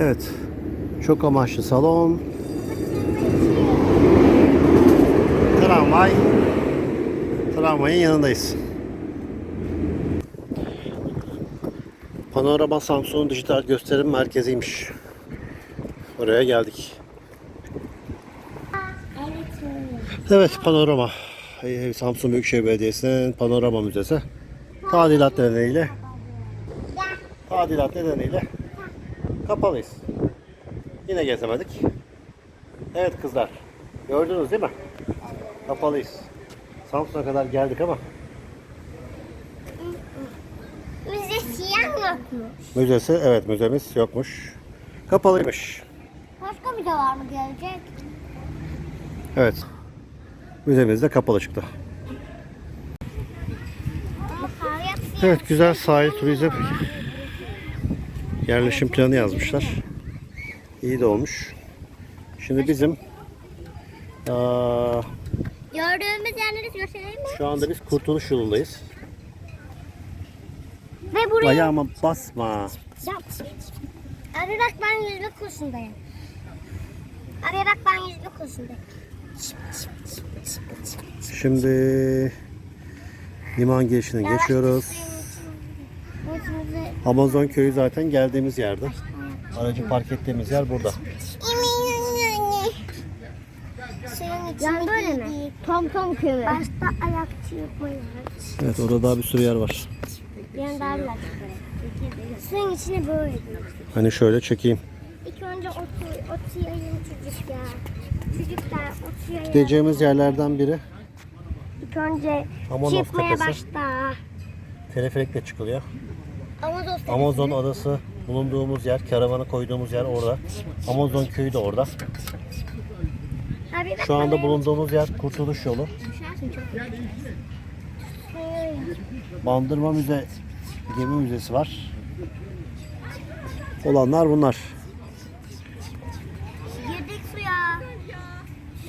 Evet. Çok amaçlı salon. Tramvay. Tramvayın yanındayız. Panorama Samsung Dijital Gösterim Merkezi'ymiş. Oraya geldik. Evet panorama. Samsun Büyükşehir Belediyesi'nin panorama müzesi. Tadilat nedeniyle tadilat nedeniyle kapalıyız. Yine gezemedik. Evet kızlar. Gördünüz değil mi? Kapalıyız. Samsun'a kadar geldik ama Müze siyah yok mu? müzesi evet müzemiz yokmuş. Kapalıymış. Başka de var mı gelecek? Evet. Müzemiz de kapalı çıktı. Evet güzel sahil turizm yerleşim planı yazmışlar. İyi de olmuş. Şimdi bizim aa, Gördüğümüz yerleri gösterelim mi? şu anda biz Kurtuluş yolundayız. Ve buraya... Ayağıma basma. Yap. Abi bak ben yüzme kursundayım. Abi bak ben yüzme kursundayım. Şimdi liman girişine geçiyoruz. Amazon köyü zaten geldiğimiz yerde. Aracı park ettiğimiz yer burada. İçine böyle mi? Tom tom köyü. Başta ayakçı yapmayı Evet orada daha bir sürü yer var. Yani daha bir. Suyun içine böyle. Hani şöyle çekeyim. İlk önce otu, otu yayın çocuklar. Çocuklar otu yayın. Gideceğimiz yerlerden biri İlk önce Amanos çıkmaya Tepesi. başla. teleferikle çıkılıyor. Amazon tepesi. Amazon adası bulunduğumuz yer, karavanı koyduğumuz yer orada. Amazon köyü de orada. Abi Şu anda bulunduğumuz yer Kurtuluş Yolu. Bandırma Müze, Gemi Müzesi var. Olanlar bunlar.